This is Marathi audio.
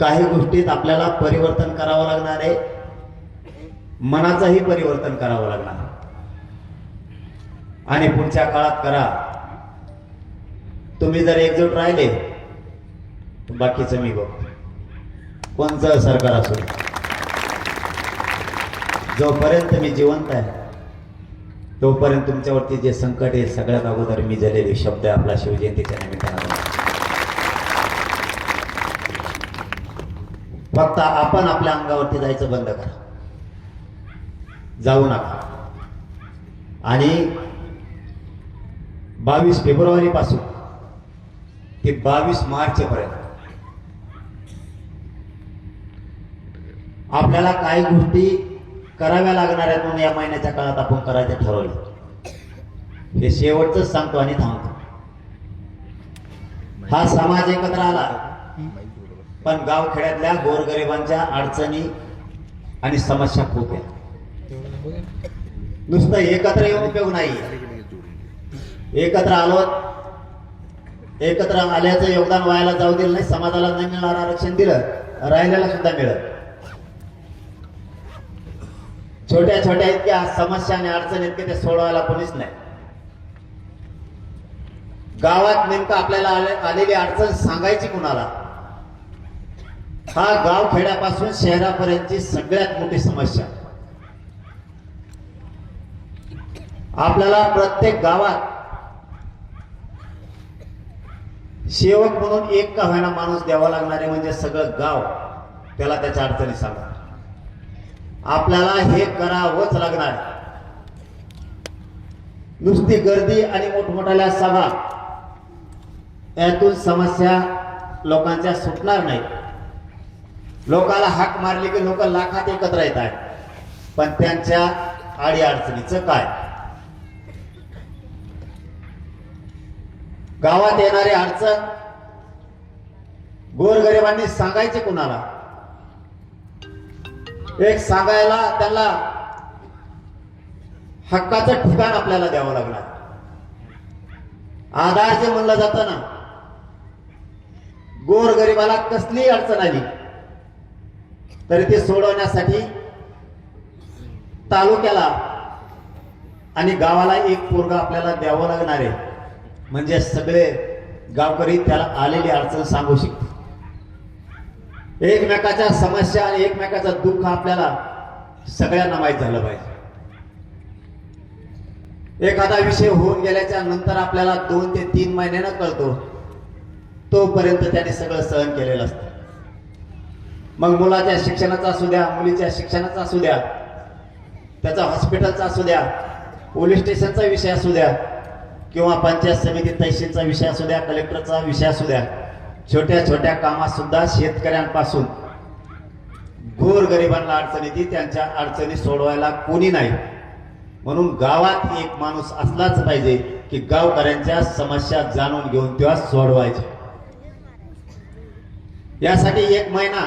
काही गोष्टीत आपल्याला परिवर्तन करावं लागणार आहे. मनाचंही परिवर्तन करावं लागणार. आणि पुढच्या काळात करा. तुम्ही जर एकजूट राहिले बाकीचं मी बघतो. कोणचं सरकार असो जोपर्यंत मी जिवंत आहे तोपर्यंत तुमच्यावरती जे संकट आहे सगळ्यात अगोदर मी झालेले शब्द आपला शिवजयंतीच्या निमित्तानं. फक्त आपण आपल्या अंगावरती जायचं बंद करा. जाऊ नका. आणि बावीस फेब्रुवारी पासून ते बावीस मार्चपर्यंत आपल्याला काही गोष्टी कराव्या लागणाऱ्या दोन म्हणून या महिन्याच्या काळात आपण करायचं ठरवलं. हे शेवटच सांगतो आणि थांबतो. हा समाज एकत्र आला. पण गावखेड्यातल्या गोरगरिबांच्या अडचणी आणि समस्या खूप आहेत. नुसतं एकत्र येऊन उपयोग नाही. एकत्र आलो एकत्र आल्याचं योगदान व्हायला जाऊ दिलं नाही समाजाला नाही मिळणार आरक्षण दिलं राहिलेला सुद्धा मिळत. छोट्या छोट्या इतक्या समस्या आणि अडचणी इतके ते सोडवायला कोणीच नाही. गावात नेमकं आपल्याला आलेली अडचण सांगायची कुणाला? हा गाव खेड्यापासून शहरापर्यंतची सगळ्यात मोठी समस्या. आपल्याला प्रत्येक गावात सेवक म्हणून एक का होईना माणूस द्यावा लागणारे म्हणजे सगळं गाव त्याला त्याच्या अडचणी सांगणार आपल्याला हे करावंच लागणार. नुसती गर्दी आणि मोठमोठ्या सभा यातून समस्या लोकांच्या सुटणार नाही लोकाला हाक मारली की लोक लाखात एकत्र येत आहेत पण त्यांच्या आडी अडचणीचं काय? गावात येणारी अडचण? गोरगरिबांनी सांगायचे कुणाला? एक सांगायला त्यांना हक्काचं ठिकाण आपल्याला द्यावं लागणार. आधार जे म्हणलं जातं ना गोरगरिबाला कसली अडचण आली तरी ते सोडवण्यासाठी तालुक्याला आणि गावाला एक पोरगा आपल्याला द्यावं लागणार आहे. म्हणजे सगळे गावकरी त्याला आलेली अडचण सांगू शकते एकमेकाच्या समस्या आणि एकमेकाचं दुःख आपल्याला सगळ्यांना माहीत झालं पाहिजे. एखादा विषय होऊन गेल्याच्यानंतर आपल्याला दोन ते तीन महिन्यानं कळतो तोपर्यंत त्याने सगळं सहन केलेलं असतं. मग मुलाच्या शिक्षणाचा असू द्या मुलीच्या शिक्षणाचा असू द्या त्याचा हॉस्पिटलचा असू द्या पोलीस स्टेशनचा विषय असू द्या किंवा पंचायत समिती तहसीलचा विषय असू द्या कलेक्टरचा विषय असू द्या छोट्या छोट्या कामात सुद्धा शेतकऱ्यांपासून गोरगरिबांना अडचणी ती त्यांच्या अडचणी सोडवायला कोणी नाही. म्हणून गावात एक माणूस असलाच पाहिजे की गावकऱ्यांच्या समस्या जाणून घेऊन तेव्हा सोडवायचे. यासाठी एक महिना